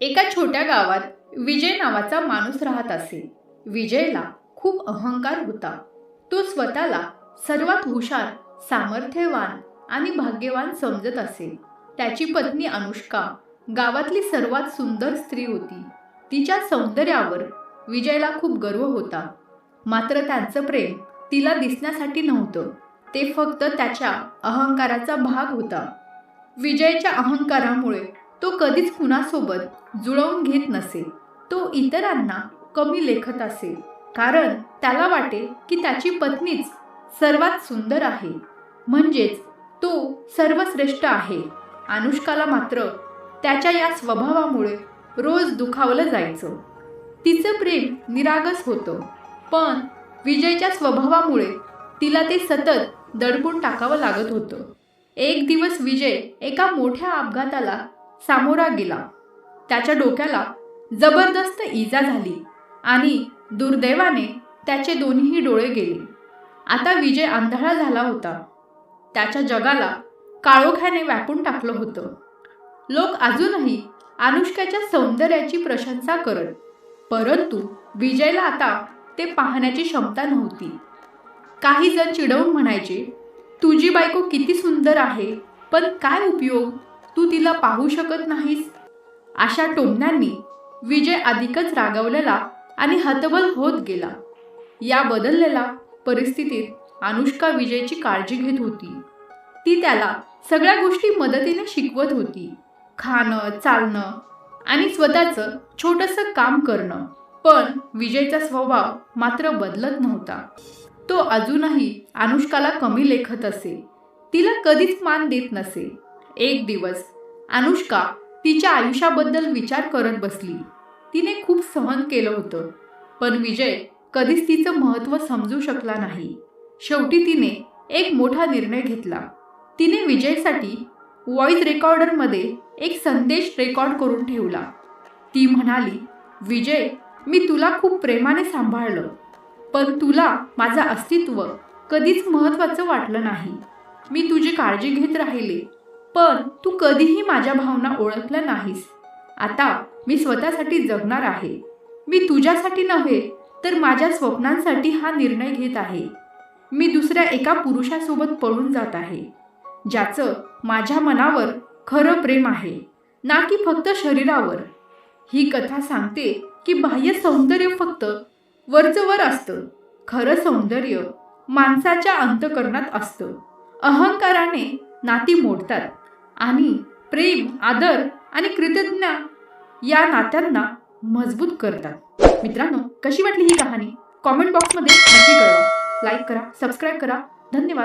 एका छोट्या गावात विजय नावाचा माणूस राहत असे. विजयला खूप अहंकार होता. तो स्वतःला सर्वात हुशार सामर्थ्यवान आणि भाग्यवान समजत असे. त्याची पत्नी अनुष्का गावातली सर्वात सुंदर स्त्री होती. तिच्या सौंदर्यावर विजयला खूप गर्व होता. मात्र त्यांचं प्रेम तिला दिसण्यासाठी नव्हतं. ते फक्त त्याच्या अहंकाराचा भाग होता. विजयच्या अहंकारामुळे तो कधीच कुणासोबत जुळवून घेत नसे. तो इतरांना कमी लेखत असे. कारण त्याला वाटे की त्याची पत्नीच सर्वात सुंदर आहे. म्हणजेच तो सर्वश्रेष्ठ आहे. अनुष्काला मात्र त्याच्या या स्वभावामुळे रोज दुखावलं जायचं. तिचं प्रेम निरागस होतं. पण विजयच्या स्वभावामुळे तिला ते सतत दडपून टाकावं लागत होतं. एक दिवस विजय एका मोठ्या अपघाताला सामोरा गेला. त्याच्या डोक्याला जबरदस्त इजा झाली आणि दुर्दैवाने त्याचे दोन्ही डोळे गेले. आता विजय आंधळा झाला होता. त्याच्या जगाला काळोख्याने व्यापून टाकलं होतं. लोक अजूनही अनुष्काच्या सौंदर्याची प्रशंसा करत परंतु विजयला आता ते पाहण्याची क्षमता नव्हती. काही जण चिडवून म्हणायचे तुझी बायको किती सुंदर आहे पण काय उपयोग तू तिला पाहू शकत नाहीस? अशा टोमण्यांनी विजय अधिकच रागावलेला आणि हतबल होत गेला. या बदललेल्या परिस्थितीत अनुष्का विजयची काळजी घेत होती. ती त्याला सगळ्या गोष्टी मदतीने शिकवत होती. खाणं चालणं आणि स्वतःचं छोटंसं काम करणं. पण विजयचा स्वभाव मात्र बदलत नव्हता. तो अजूनही अनुष्काला कमी लेखत असे. तिला कधीच मान देत नसे. एक दिवस अनुष्का तिच्या आयुष्याबद्दल विचार करत बसली. तिने खूप सहन केलं होतं पण विजय कधीच तिचं महत्त्व समजू शकला नाही. शेवटी तिने एक मोठा निर्णय घेतला. तिने विजयसाठी व्हॉइस रेकॉर्डरमध्ये एक संदेश रेकॉर्ड करून ठेवला. ती म्हणाली विजय मी तुला खूप प्रेमाने सांभाळलं पण तुला माझं अस्तित्व कधीच महत्त्वाचं वाटलं नाही. मी तुझी काळजी घेत राहिले पण तू कधीही माझ्या भावना ओळखल्या नाहीस. आता मी स्वतःसाठी जगणार आहे. मी तुझ्यासाठी नव्हे तर माझ्या स्वप्नांसाठी हा निर्णय घेत आहे. मी दुसऱ्या एका पुरुषासोबत पळून जात आहे. ज्याचं माझ्या मनावर खरं प्रेम आहे ना की फक्त शरीरावर. ही कथा सांगते की बाह्य सौंदर्य फक्त वरचं वर असतं. खरं सौंदर्य माणसाच्या अंतकरणात असतं. अहंकाराने नाती मोडतात. आणि प्रेम आदर आणि कृतज्ञ या नात्यांना मजबूत करतात. मित्रांनो कशी वाटली ही कहाणी? कॉमेंट बॉक्समध्ये नक्की कळवा. लाईक करा सबस्क्राईब करा. धन्यवाद.